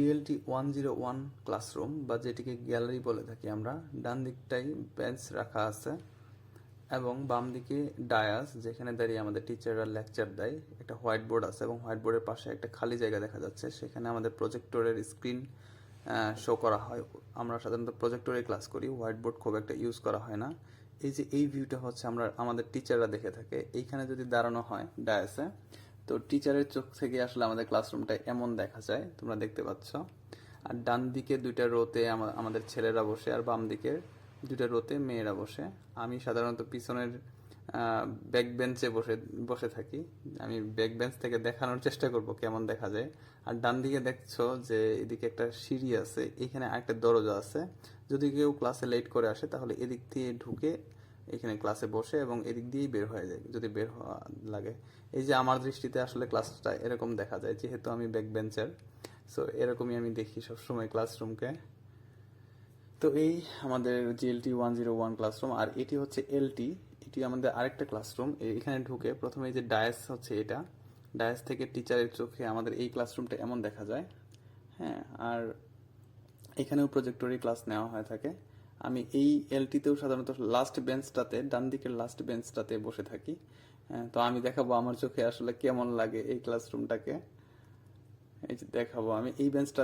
DLT one zero one classroom বা যেটিকে gallery বলে থাকি আমরা, ডান দিকটাই বেঞ্চ রাখা আছে, এবং বাম দিকে ডায়াস যেখানে দাঁড়িয়ে আমাদের টিচাররা লেকচার দেয়। একটা হোয়াইট বোর্ড আছে, এবং হোয়াইট বোর্ডের পাশে একটা খালি জায়গা দেখা যাচ্ছে। সেখানে আমাদের প্রজেক্টরের স্ক্রিন শো করা হয়। আমরা সাধারণত প্রজেক্টরে ক্লাস করি হোয়াইট বোর্ড খুব একটা ইউজ করা হয় না। এই যে এই ভিউটা হচ্ছে আমরা, আমাদের টিচাররা দেখে থাকে। এইখানে যদি দাঁড়ানো হয় ডায়াসে তো টিচারের চোখ থেকে আসলে আমাদের ক্লাসরুমটা এমন দেখা যায়, তোমরা দেখতে পাচ্ছ। আর ডান দিকে দুইটা রোতে আমাদের ছেলেরা বসে আর বাম দিকের দুইটা রোতে মেয়েরা বসে। আমি সাধারণত পিছনের ব্যাক বেঞ্চে বসে বসে থাকি। আমি ব্যাক বেঞ্চ থেকে দেখানোর চেষ্টা করব কেমন দেখা যায়। আর ডান দিকে দেখছ যে এদিকে একটা সিঁড়ি আছে, এখানে আরেকটা দরজা আছে। যদি কেউ ক্লাসে লেট করে আসে, তাহলে এদিক দিয়ে ঢুকে এখানে ক্লাসে বসে এবং এদিক দিয়েই বের হয়ে যায়, যদি বের হওয়া লাগে। এই যে আমার দৃষ্টিতে আসলে ক্লাসটা এরকম দেখা যায়, যেহেতু আমি ব্যাক বেঞ্চার সো এরকমই আমি দেখি সবসময় ক্লাসরুমকে তো এই আমাদের GLT one zero one classroom আর এটি হচ্ছে এলটি এটি আমাদের আরেকটা ক্লাসরুম এখানে ঢুকে প্রথমে যে ডায়াস হচ্ছে এটা ডায়াস থেকে টিচারের চোখে আমাদের এই ক্লাসরুমটা এমন দেখা যায়। হ্যাঁ আর এখানেও প্রজেক্টরি ক্লাস নেওয়া হয়ে থাকে। আমি এই এলটিতেও সাধারণত লাস্ট বেঞ্চটাতে ডান দিকের লাস্ট বেঞ্চটাতে বসে থাকি। হ্যাঁ, তো আমি দেখাবো আমার চোখে আসলে কেমন লাগে এই ক্লাসরুমটাকে এই যে দেখাবো আমি এই বেঞ্চটা